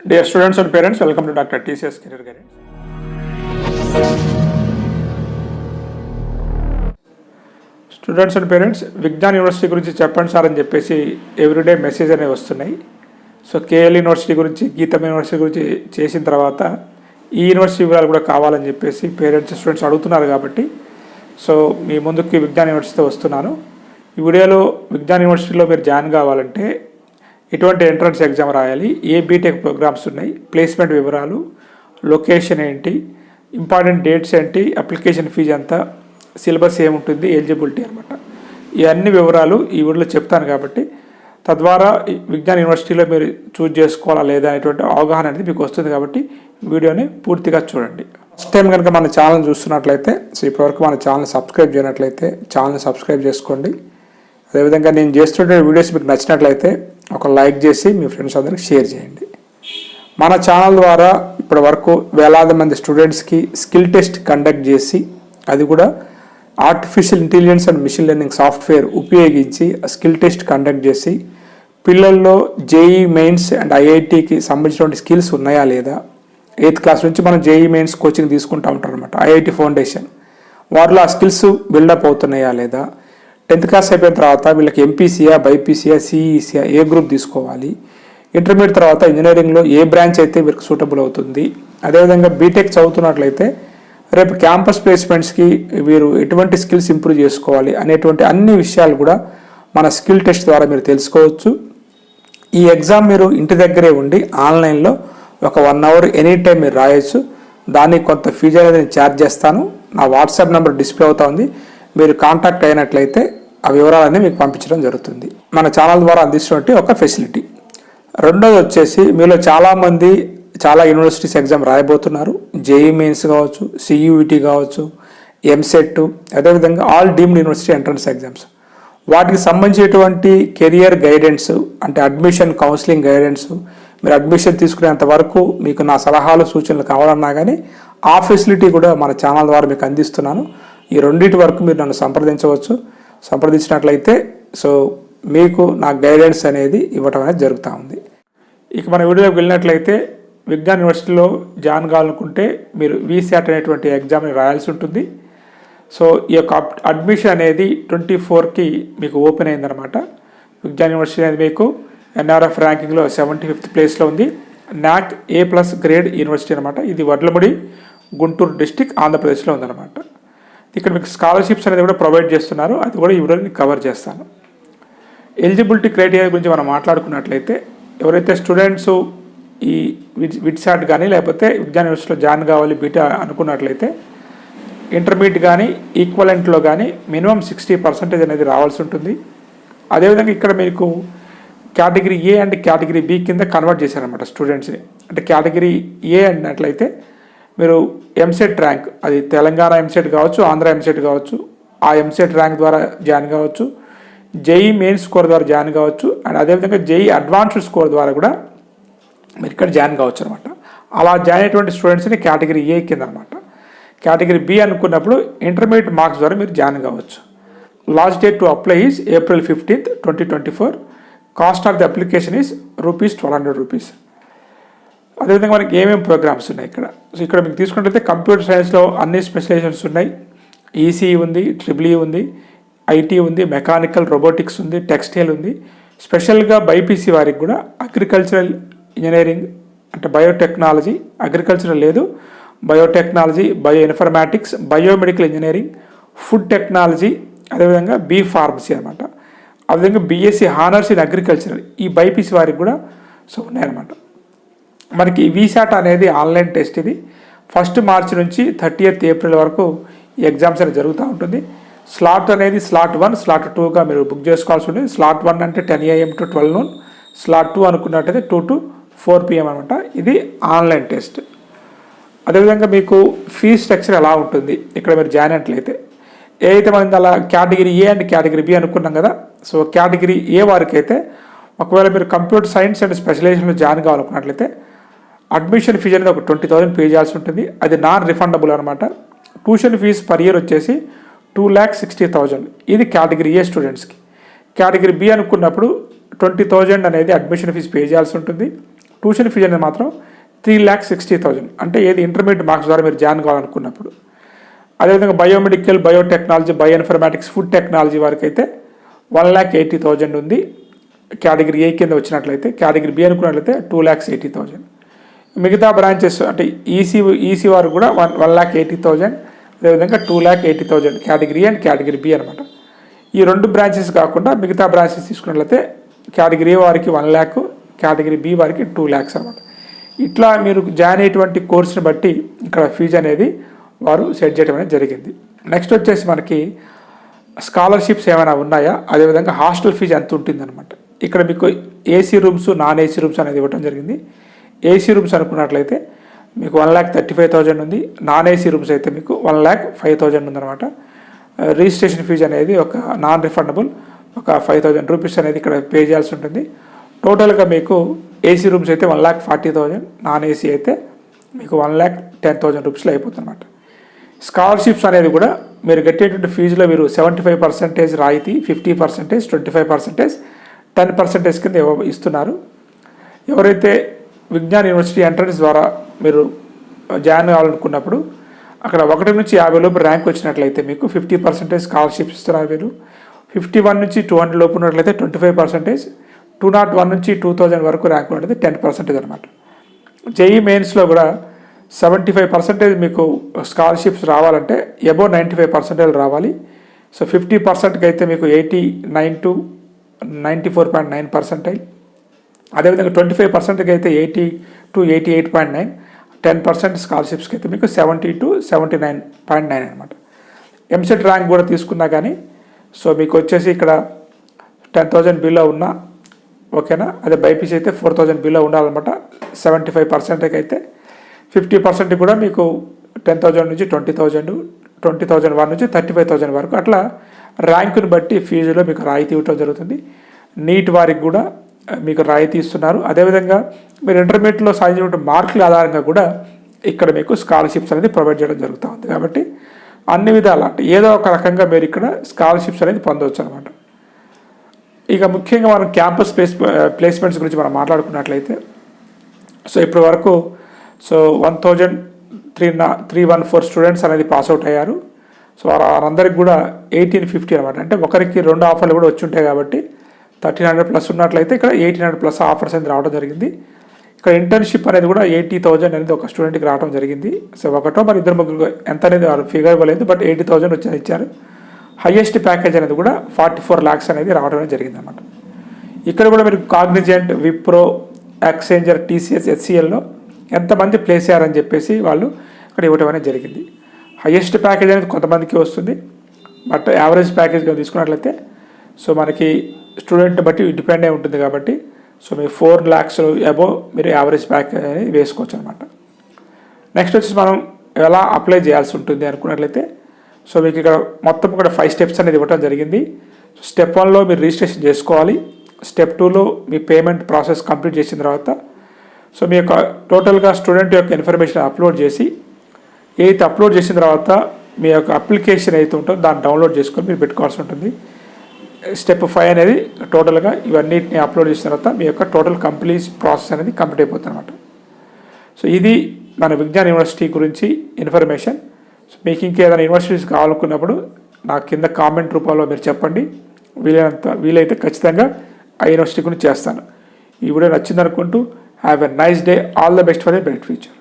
Dear students and parents welcome to doctor TCS career Guidance. Students and parents Vignan university గురించి చెప్పండి sir అని చెప్పేసి everyday message అనేవి వస్తున్నాయి సో కేఎల్ యూనివర్సిటీ గురించి గీతం యూనివర్సిటీ గురించి చేసిన తర్వాత ఈ యూనివర్సిటీ వివరాలు కూడా కావాలని చెప్పేసి పేరెంట్స్ స్టూడెంట్స్ అడుగుతున్నారు కాబట్టి సో మీ ముందుకి విజ్ఞాన్ యూనివర్సిటీతో వస్తున్నాను ఈ వీడియోలో విజ్ఞాన్ యూనివర్సిటీలో మీరు జాయిన్ కావాలంటే ఎటువంటి ఎంట్రన్స్ ఎగ్జామ్ రాయాలి. ఏ బీటెక్ ప్రోగ్రామ్స్ ఉన్నాయి? ప్లేస్మెంట్ వివరాలు లొకేషన్ ఏంటి? ఇంపార్టెంట్ డేట్స్ ఏంటి? అప్లికేషన్ ఫీజు ఎంత? సిలబస్ ఏముంటుంది? ఎలిజిబిలిటీ అనమాట ఈ అన్ని వివరాలు ఈ వీడియోలో చెప్తాను కాబట్టి తద్వారా ఈ విజ్ఞాన్ యూనివర్సిటీలో మీరు చూజ్ చేసుకోవాలా లేదా అనేటువంటి అవగాహన అనేది మీకు వస్తుంది కాబట్టి వీడియోని పూర్తిగా చూడండి. ఫస్ట్ టైం కనుక మన ఛానల్ చూస్తున్నట్లయితే సో ఇప్పటివరకు మన ఛానల్ సబ్స్క్రైబ్ చేయనట్లయితే ఛానల్ సబ్స్క్రైబ్ చేసుకోండి. అదేవిధంగా నేను చేస్తుంటే వీడియోస్ మీకు నచ్చినట్లయితే ఒక లైక్ చేసి మీ ఫ్రెండ్స్ అందరికి షేర్ చేయండి. మన ఛానల్ ద్వారా ఇప్పటి వరకు వేలాది మంది స్టూడెంట్స్కి స్కిల్ టెస్ట్ కండక్ట్ చేసి అది కూడా artificial intelligence and machine learning software ఉపయోగించి స్కిల్ టెస్ట్ కండక్ట్ చేసి పిల్లల్లో జేఈ మెయిన్స్ అండ్ ఐఐటికి సంబంధించినటువంటి స్కిల్స్ ఉన్నాయా లేదా? ఎయిత్ క్లాస్ నుంచి మనం జేఈ మెయిన్స్ కోచింగ్ తీసుకుంటూ ఉంటాం అనమాట ఐఐటి ఫౌండేషన్ వారిలో ఆ స్కిల్స్ బిల్డప్ అవుతున్నాయా లేదా? టెన్త్ క్లాస్ అయిపోయిన తర్వాత వీళ్ళకి ఎంపీసీయా బైపీసీయా సిఈసీయా ఏ గ్రూప్ తీసుకోవాలి. ఇంటర్మీడియట్ తర్వాత ఇంజనీరింగ్లో ఏ బ్రాంచ్ అయితే వీరికి సూటబుల్ అవుతుంది. అదేవిధంగా బీటెక్ చదువుతున్నట్లయితే రేపు క్యాంపస్ ప్లేస్మెంట్స్కి వీరు ఎటువంటి స్కిల్స్ ఇంప్రూవ్ చేసుకోవాలి అనేటువంటి అన్ని విషయాలు కూడా మన స్కిల్ టెస్ట్ ద్వారా మీరు తెలుసుకోవచ్చు. ఈ ఎగ్జామ్ మీరు ఇంటి దగ్గరే ఉండి ఆన్లైన్లో ఒక వన్ అవర్ ఎనీ టైం మీరు రాయొచ్చు. దానికి కొంత ఫీజు అనేది నేను ఛార్జ్ చేస్తాను. నా వాట్సాప్ నెంబర్ డిస్ప్లే అవుతా ఉంది. మీరు కాంటాక్ట్ అయినట్లయితే ఆ వివరాలన్నీ మీకు పంపించడం జరుగుతుంది. మన ఛానల్ ద్వారా అందిస్తున్నట్టు ఒక ఫెసిలిటీ రెండోది వచ్చేసి మీలో చాలామంది చాలా యూనివర్సిటీస్ ఎగ్జామ్ రాయబోతున్నారు. జేఈ మెయిన్స్ కావచ్చు సియూఈటీ కావచ్చు ఎంసెట్ అదేవిధంగా all deemed university entrance exams వాటికి సంబంధించినటువంటి కెరియర్ గైడెన్స్ అంటే అడ్మిషన్ కౌన్సిలింగ్ గైడెన్స్ మీరు అడ్మిషన్ తీసుకునేంత వరకు మీకు నా సలహాలు సూచనలు కావాలన్నా కానీ ఆ ఫెసిలిటీ కూడా మన ఛానల్ ద్వారా మీకు అందిస్తున్నాను. ఈ రెండింటి వరకు మీరు నన్ను సంప్రదించవచ్చు. సంప్రదించినట్లయితే సో మీకు నా గైడెన్స్ అనేది ఇవ్వటం అనేది జరుగుతూ ఉంది. ఇక మన వీడియోకి వెళ్ళినట్లయితే విజ్ఞాన్ యూనివర్సిటీలో జాయిన్ కావాలనుకుంటే మీరు వీసాట్ అనేటువంటి ఎగ్జామ్ని రాయాల్సి ఉంటుంది. సో ఈ యొక్క అడ్మిషన్ అనేది ట్వంటీ ఫోర్కి మీకు ఓపెన్ అయిందనమాట విజ్ఞాన్ యూనివర్సిటీ అనేది మీకు ఎన్ఆర్ఎఫ్ ర్యాంకింగ్లో సెవెంటీ ఫిఫ్త్ ప్లేస్లో ఉంది. NAAC A plus grade university అనమాట ఇది వడ్లముడి గుంటూరు డిస్టిక్ ఆంధ్రప్రదేశ్లో ఉందన్నమాట. ఇక్కడ మీకు స్కాలర్షిప్స్ అనేది కూడా ప్రొవైడ్ చేస్తున్నారు. అది కూడా ఈ వీడియోని కవర్ చేస్తాను. ఎలిజిబిలిటీ క్రైటీరియా గురించి మనం మాట్లాడుకున్నట్లయితే ఎవరైతే స్టూడెంట్స్ ఈ విడ్- విడ్సాట్ కానీ లేకపోతే విజ్ఞాన యూనివర్సిటీలో జాయిన్ కావాలి బీటా అనుకున్నట్లయితే ఇంటర్మీడియట్ కానీ ఈక్వలెంట్లో కానీ మినిమం సిక్స్టీ పర్సెంటేజ్ అనేది రావాల్సి ఉంటుంది. అదేవిధంగా ఇక్కడ మీకు category A and category B కింద కన్వర్ట్ చేశారనమాట స్టూడెంట్స్ని. అంటే కేటగిరీ ఏ అన్నట్లయితే మీరు ఎంసెట్ ర్యాంక్ అది తెలంగాణ ఎంసెట్ కావచ్చు ఆంధ్ర ఎంసెట్ కావచ్చు ఆ ఎంసెట్ ర్యాంక్ ద్వారా జాయిన్ కావచ్చు జేఈ మెయిన్ స్కోర్ ద్వారా జాయిన్ కావచ్చు అండ్ అదేవిధంగా జేఈ అడ్వాన్స్డ్ స్కోర్ ద్వారా కూడా మీరు ఇక్కడ జాయిన్ కావచ్చు అనమాట అలా జాయిన్ అయినటువంటి స్టూడెంట్స్ని కేటగిరీ ఏ కింద అనమాట కేటగిరీ బి అనుకున్నప్పుడు ఇంటర్మీడియట్ మార్క్స్ ద్వారా మీరు జాయిన్ కావచ్చు. Last date to apply is April fifteenth twenty twenty four cost of the application is rupees twelve hundred rupees అదేవిధంగా మనకి ఏమేమి ప్రోగ్రామ్స్ ఉన్నాయి ఇక్కడ? సో ఇక్కడ మీకు తీసుకున్నట్లయితే కంప్యూటర్ సైన్స్లో అన్ని స్పెషలైజేషన్స్ ఉన్నాయి. ఈసీ ఉంది ట్రిబుల్ ఈ e ఉంది ఐటీ ఉంది మెకానికల్ రోబోటిక్స్ ఉంది టెక్స్టైల్ ఉంది. స్పెషల్గా బైపీసీ వారికి కూడా అగ్రికల్చరల్ ఇంజనీరింగ్ అంటే బయోటెక్నాలజీ అగ్రికల్చరల్ లేదు. Biotechnology bio informatics biomedical engineering food technology అదేవిధంగా బీ ఫార్మసీ అనమాట అదేవిధంగా బీఎస్సీ హానర్స్ ఇన్ అగ్రికల్చర్ ఈ బైపీసీ వారికి కూడా సో ఉన్నాయన్నమాట. మనకి వీసాట్ అనేది ఆన్లైన్ టెస్ట్ ఇది. ఫస్ట్ మార్చి నుంచి థర్టీయత్ ఏప్రిల్ వరకు ఈ ఎగ్జామ్స్ అనేది జరుగుతూ ఉంటుంది. స్లాట్ అనేది స్లాట్ వన్ స్లాట్ టూగా మీరు బుక్ చేసుకోవాల్సి ఉంటుంది. స్లాట్ వన్ అంటే ten AM to twelve noon slot two అనుకున్నట్టయితే two to four PM అనమాట. ఇది ఆన్లైన్ టెస్ట్. అదేవిధంగా మీకు ఫీ స్ట్రక్చర్ ఎలా ఉంటుంది? ఇక్కడ మీరు జాయిన్ అయినట్లయితే. ఏదైతే మనం అలా category A and category B అనుకున్నాం కదా సో కేటగిరీ ఏ వారికి అయితే ఒకవేళ మీరు కంప్యూటర్ సైన్స్ అండ్ స్పెషలైజేషన్లో జాయిన్ కావాలనుకున్నట్లయితే అడ్మిషన్ ఫీజు అనేది ఒక ట్వంటీ థౌసండ్ పే చేయాల్సి ఉంటుంది. అది నాన్ రిఫండబుల్ అనమాట ట్యూషన్ ఫీజు పర్ ఇయర్ వచ్చేసి టూ ల్యాక్ సిక్స్టీ థౌజండ్ ఇది కేటగిరీ ఏ స్టూడెంట్స్కి కేటగిరీ బి అనుకున్నప్పుడు ట్వంటీ థౌజండ్ అనేది అడ్మిషన్ ఫీజు పే చేయాల్సి ఉంటుంది. ట్యూషన్ ఫీజు అనేది మాత్రం త్రీ ల్యాక్ సిక్స్టీ థౌజండ్ అంటే ఏది ఇంటర్మీడియట్ మార్క్స్ ద్వారా మీరు జాయిన్ కావాలనుకున్నప్పుడు. అదేవిధంగా biomedical biotechnology bio informatics food technology వరకు అయితే వన్ ల్యాక్ ఎయిటీ థౌజండ్ ఉంది. కేటగిరీ ఏ కింద వచ్చినట్లయితే కేటగిరీ బి అనుకున్నట్లయితే టూ ల్యాక్స్ ఎయిటీ థౌజండ్ మిగతా బ్రాంచెస్ అంటే ఈసీ ఈసీ వారు కూడా one one lakh eighty thousand అదేవిధంగా two lakh eighty thousand category and category B అనమాట ఈ రెండు బ్రాంచెస్ కాకుండా మిగతా బ్రాంచెస్ తీసుకున్నట్లయితే కేటగిరీ వారికి వన్ ల్యాక్ కేటగిరీ బి వారికి టూ ల్యాక్స్ అనమాట ఇట్లా మీరు జాయిన్ అయ్యేటువంటి కోర్సుని బట్టి ఇక్కడ ఫీజు అనేది వారు సెట్ చేయడం అనేది జరిగింది. నెక్స్ట్ వచ్చేసి మనకి స్కాలర్షిప్స్ ఏమైనా ఉన్నాయా? అదేవిధంగా హాస్టల్ ఫీజు ఎంత ఉంటుందన్నమాట. ఇక్కడ మీకు AC rooms non AC rooms అనేది ఇవ్వడం జరిగింది. ఏసీ రూమ్స్ అనుకున్నట్లయితే మీకు one lakh thirty five thousand ఉంది నాన్ ఏసీ రూమ్స్ అయితే మీకు వన్ ల్యాక్ ఫైవ్ థౌజండ్ ఉందన్నమాట. Uh, రిజిస్ట్రేషన్ ఫీజు అనేది ఒక నాన్ రిఫండబుల్ ఒక ఫైవ్ థౌజండ్ రూపీస్ అనేది ఇక్కడ పే చేయాల్సి ఉంటుంది. టోటల్గా మీకు ఏసీ రూమ్స్ అయితే one lakh forty thousand non AC అయితే మీకు వన్ ల్యాక్ టెన్ థౌజండ్ రూపీస్లో అయిపోతుంది అనమాట స్కాలర్షిప్స్ అనేది కూడా మీరు కట్టేటువంటి ఫీజులో మీరు సెవెంటీ ఫైవ్ పర్సెంటేజ్ రాయితీ fifty percentage twenty five percentage ten percentage కింద ఇస్తున్నారు. ఎవరైతే విజ్ఞాన్ యూనివర్సిటీ ఎంట్రన్స్ ద్వారా మీరు జాయిన్ కావాలనుకున్నప్పుడు అక్కడ ఒకటి నుంచి యాభై లోపు ర్యాంక్ వచ్చినట్లయితే మీకు ఫిఫ్టీ పర్సెంటేజ్ స్కాలర్షిప్ ఇస్తున్నారు మీరు. ఫిఫ్టీ వన్ నుంచి టూ హండ్రెడ్ లోపు ఉన్నట్లయితే twenty five percentage two nought one నుంచి టూ థౌజండ్ వరకు ర్యాంక్ ఉంటుంది టెన్ పర్సెంటేజ్ అనమాట జేఈ మెయిన్స్లో కూడా సెవెంటీ ఫైవ్ పర్సెంటేజ్ మీకు స్కాలర్షిప్స్ రావాలంటే ఎబో నైంటీ ఫైవ్ పర్సెంటేజ్ రావాలి సో ఫిఫ్టీ పర్సెంట్కి అయితే మీకు eighty nine to ninety four point nine percentage అదేవిధంగా ట్వంటీ ఫైవ్ పర్సెంట్కి అయితే eighty to eighty eight point nine ten percent స్కాలర్షిప్స్కి అయితే మీకు seventy to seventy nine point nine అనమాట ఎంసెట్ ర్యాంక్ కూడా తీసుకున్నా కానీ సో మీకు వచ్చేసి ఇక్కడ టెన్ థౌజండ్ బిలో ఉన్నా ఓకేనా? అదే బైపీసీ అయితే ఫోర్ థౌజండ్ బిలో ఉండాలన్నమాట. సెవెంటీ ఫైవ్ పర్సెంట్కి అయితే ఫిఫ్టీ పర్సెంట్ కూడా మీకు టెన్ థౌజండ్ నుంచి twenty thousand twenty thousand one నుంచి థర్టీ ఫైవ్ థౌజండ్ వరకు అట్లా ర్యాంకుని బట్టి ఫీజులో మీకు రాయితీ ఇవ్వటం జరుగుతుంది. నీట్ వారికి కూడా మీకు రాయితీ ఇస్తున్నారు అదేవిధంగా మీరు ఇంటర్మీడియట్లో సాధించినటువంటి మార్కుల ఆధారంగా కూడా ఇక్కడ మీకు స్కాలర్షిప్స్ అనేది ప్రొవైడ్ చేయడం జరుగుతూ ఉంది. కాబట్టి అన్ని విధాల అంటే ఏదో ఒక రకంగా మీరు ఇక్కడ స్కాలర్షిప్స్ అనేది పొందవచ్చు అనమాట ఇక ముఖ్యంగా మనం క్యాంపస్ ప్లేస్ ప్లేస్మెంట్స్ గురించి మనం మాట్లాడుకున్నట్లయితే సో ఇప్పటి వరకు సో వన్ థౌజండ్ త్రీ నా త్రీ వన్ ఫోర్ స్టూడెంట్స్ అనేది పాస్ అవుట్ అయ్యారు. సో వారందరికి కూడా ఎయిటీన్ ఫిఫ్టీ అనమాట అంటే ఒకరికి రెండు ఆఫర్లు కూడా వచ్చి ఉంటాయి కాబట్టి థర్టీన్ హండ్రెడ్ ప్లస్ ఉన్నట్లయితే ఇక్కడ ఎయిటీన్ హండ్రెడ్ ప్లస్ ఆఫర్స్ అనేది రావడం జరిగింది. ఇక్కడ ఇంటర్న్షిప్ అనేది కూడా ఎయిటీ థౌజండ్ అనేది ఒక స్టూడెంట్కి రావడం జరిగింది. సో ఒకటో మరి ఇద్దరు ముగ్గురు ఎంత అనేది వాళ్ళు ఫిగర్ ఇవ్వలేదు బట్ ఎయిటీ థౌజండ్ వచ్చి ఇచ్చారు. హైయెస్ట్ ప్యాకేజ్ అనేది కూడా ఫార్టీ ఫోర్ ల్యాక్స్ అనేది రావడం అనేది జరిగింది అనమాట ఇక్కడ కూడా మీరు కాగ్నిజెంట్ విప్రో ఎక్స్చేంజర్ టీసీఎస్ హెచ్సిఎల్లో ఎంతమంది ప్లేస్ అయ్యారని చెప్పేసి వాళ్ళు ఇక్కడ ఇవ్వడం అనేది జరిగింది. హైయెస్ట్ ప్యాకేజ్ అనేది కొంతమందికి వస్తుంది బట్ యావరేజ్ ప్యాకేజ్ తీసుకున్నట్లయితే సో మనకి స్టూడెంట్ బట్టి డిపెండ్ అయి ఉంటుంది కాబట్టి సో మీరు ఫోర్ ల్యాక్స్ అబో మీరు యావరేజ్ ప్యాక్ అనేది వేసుకోవచ్చు అనమాట నెక్స్ట్ వచ్చేసి మనం ఎలా అప్లై చేయాల్సి ఉంటుంది అనుకున్నట్లయితే సో మీకు ఇక్కడ మొత్తం ఇక్కడ ఫైవ్ స్టెప్స్ అనేది ఇవ్వడం జరిగింది. స్టెప్ వన్లో మీరు రిజిస్ట్రేషన్ చేసుకోవాలి. స్టెప్ టూలో మీ పేమెంట్ ప్రాసెస్ కంప్లీట్ చేసిన తర్వాత సో మీ యొక్క టోటల్గా స్టూడెంట్ యొక్క ఇన్ఫర్మేషన్ అప్లోడ్ చేసి ఏదైతే అప్లోడ్ చేసిన తర్వాత మీ యొక్క అప్లికేషన్ అయితే ఉంటుందో దాన్ని డౌన్లోడ్ చేసుకొని మీరు పెట్టుకోవాల్సి ఉంటుంది. స్టెప్ ఫైవ్ అనేది టోటల్గా ఇవన్నిటిని అప్లోడ్ చేసిన తర్వాత మీ యొక్క టోటల్ కంప్లీట్ ప్రాసెస్ అనేది కంప్లీట్ అయిపోతుంది అనమాట సో ఇది మన విజ్ఞాన్ యూనివర్సిటీ గురించి ఇన్ఫర్మేషన్. సో మీకు ఇంకేదైనా యూనివర్సిటీస్ కావాలనుకున్నప్పుడు నా కింద కామెంట్ రూపంలో మీరు చెప్పండి. వీలైనంత వీలైతే ఖచ్చితంగా ఆ యూనివర్సిటీ గురించి చేస్తాను. ఈ video నచ్చిందనుకుంటూ have a nice day. All the best for a best future.